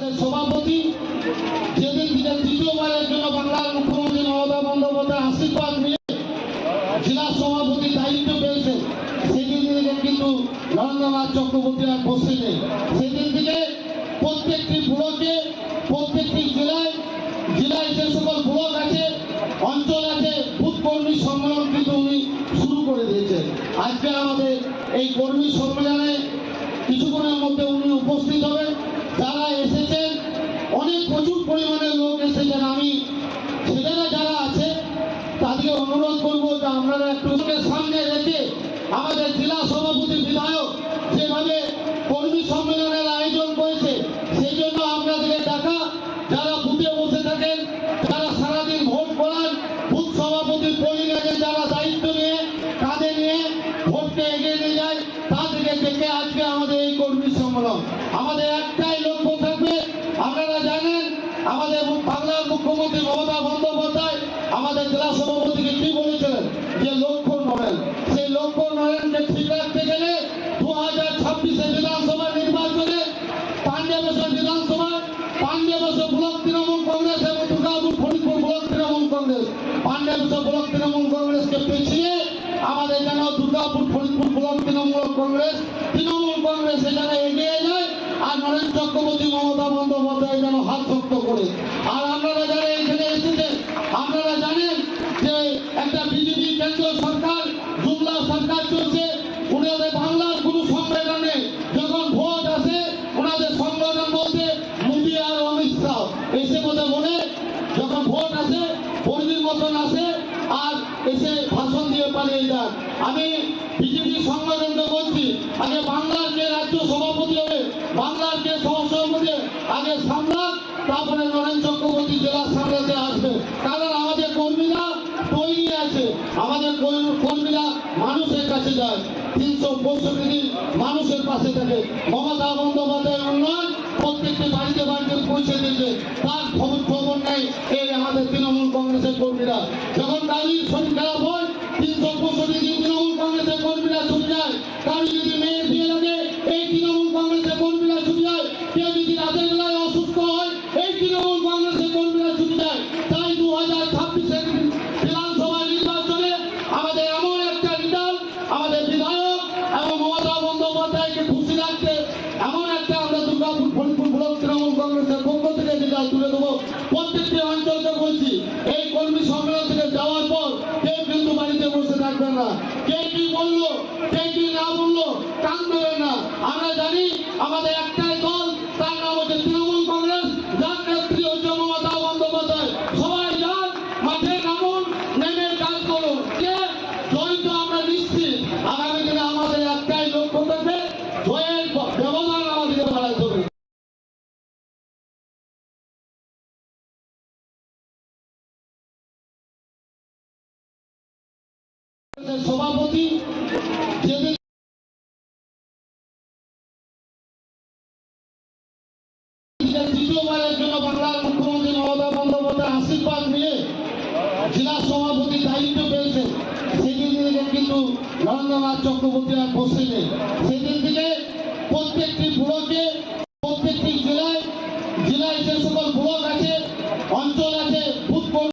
সভাপতি, যেদিন থেকে তৃতীয়বারের জন্য বাংলার মুখ্যমন্ত্রী মমতা বন্দ্যোপাধ্যায় আশীর্বাদ নিয়ে জেলা সভাপতি দায়িত্ব পেয়েছেন সেদিন থেকে কিন্তু নরেন্দ্রনাথ চক্রবর্তী আর বসে নেই সেদিন থেকে প্রত্যেকটি ব্লকে, প্রত্যেকটি জেলায় জেলায় যে সকল ব্লক আছে, অঞ্চল আছে, বুথ কর্মী সম্মেলন কিন্তু উনি শুরু করে দিয়েছেন। আজকে আমাদের এই কর্মী সম্মেলনে কিছুক্ষণের মধ্যে উনি উপস্থিত হবেন। অনেক প্রচুর পরিমাণে লোক এসেছেন। আমি ছেলেরা যারা আছে, তাদেরকে অনুরোধ করব যে আপনারা একটু সামনে রেখে আমাদের জেলা সভাপতি বিধায়ক যেভাবে কর্মী সম্মেলনের আয়োজন করেছে, সেই জন্য আপনাদেরকে ডাকা। যারা বুথে বসে থাকেন, যারা সারাদিন ভোট করান বুথ সভাপতির পরিণামে যারা দায়িত্ব নিয়ে, কাঁধে নিয়ে ভোটকে এগিয়ে নিয়ে যায়, তাদেরকে ডেকে আজকে আমাদের এই কর্মী সম্মেলন। আমাদের একটাই লক্ষ্য থাকবে আপনারা জানেন আমাদের বাংলার মুখ্যমন্ত্রী মমতা বন্দ্যোপাধ্যায় আমাদের জেলা সভাপতিকে কি বলেছিলেন যে লক্ষ্য নড়েন সেই লক্ষ্য নড়েনকে ঠিক রাখতে গেলে দু হাজার ছাব্বিশে বিধানসভা নির্বাচনে পাঞ্জাবেশ্বর বিধানসভা পাঞ্জাবেশ্বর ব্লক তৃণমূল কংগ্রেস এবং দুর্গাপুর ফরিদপুর ব্লক তৃণমূল কংগ্রেস। পাঞ্জাবেশ্বর ব্লক তৃণমূল কংগ্রেসকে পেছিয়ে আমাদের যেন দুর্গাপুর ফরিদপুর ব্লক তৃণমূল কংগ্রেস তৃণমূল কংগ্রেস এখানে এগিয়ে যায় আর নরেন চক্রবর্তী মমতা বন্দ্যোপাধ্যায় যেন হাত শক্ত করে। আর আপনারা যারা এখানে এসেছেন আপনারা জানেন যে একটা বিজেপি কেন্দ্র সরকার জুমলা সরকার চলছে। ওনাদের বাংলার কোনো সংগঠন যখন ভোট আসে, ওনাদের সংগঠন বলতে মোদী আর অমিত শাহ। এসে মধ্যে বলে, যখন ভোট আসে বন্দির মতন আসে, আর এসে ভাষণ দিয়ে পালিয়ে যান আমি বিজেপি সংগঠনকে বলছি, আগে বাংলার কে রাজ্য সভাপতি হবে, বাংলার কে সহসভাপতি, আগে সামলাক, তারপরে নরেন চক্রবর্তী জেলা সামলাতে আসবে। কারণ তৈরি আছে। আমাদের কর্মী- কর্মীরা মানুষের কাছে যায়। তিনশো পঁয়ষট্টি দিন মানুষের পাশে থাকে। মমতা বন্দ্যোপাধ্যায়ের উন্নয়ন প্রত্যেকটি বাড়িতে বাড়িতে পৌঁছে দিয়েছে। তার খবর খবর নেই। এই আমাদের তৃণমূল কংগ্রেসের কর্মীরা। যখন কালির শরীর খারাপ হয়, তিনশো পঁয়ষট্টি দিন তৃণমূল কংগ্রেসের কর্মীরা ছুটে যায়। কারও যদি মেয়ের বিয়ে লাগে, এই তৃণমূল কংগ্রেসের কর্মীরা ছুটে যায়। কেউ যদি রাতের বেলায় অসুস্থ হয় আমাদের বিধায়ক এবং মমতা বন্দ্যোপাধ্যায়কে খুশি রাখতে এমন একটা আমরা দুর্গাপুর ফরিদপুর ব্লক তৃণমূল কংগ্রেসের পক্ষ থেকে যেটা তুলে দেবো, প্রত্যেকটি অঞ্চলকে বলছি, এই কর্মী সম্মেলন থেকে যাওয়ার পর কেউ কিন্তু বাড়িতে বসে থাকবেন না? কে কি বলল? কে কি না বলল? কান দেবেন না। আমরা জানি আমাদের একটাই দল সভাপতি দ্বিতীয়বারের জন্য বাংলার মুখ্যমন্ত্রী মমতা বন্দ্যোপাধ্যায় আশীর্বাদ নিয়ে জেলা সভাপতি দায়িত্ব পেয়েছে সেদিন থেকে কিন্তু নরেন্দ্রনাথ চক্রবর্তী আর বসে সেদিন থেকে প্রত্যেকটি ব্লকে, প্রত্যেকটি জেলায় জেলায় যে সকল ব্লক আছে, অঞ্চল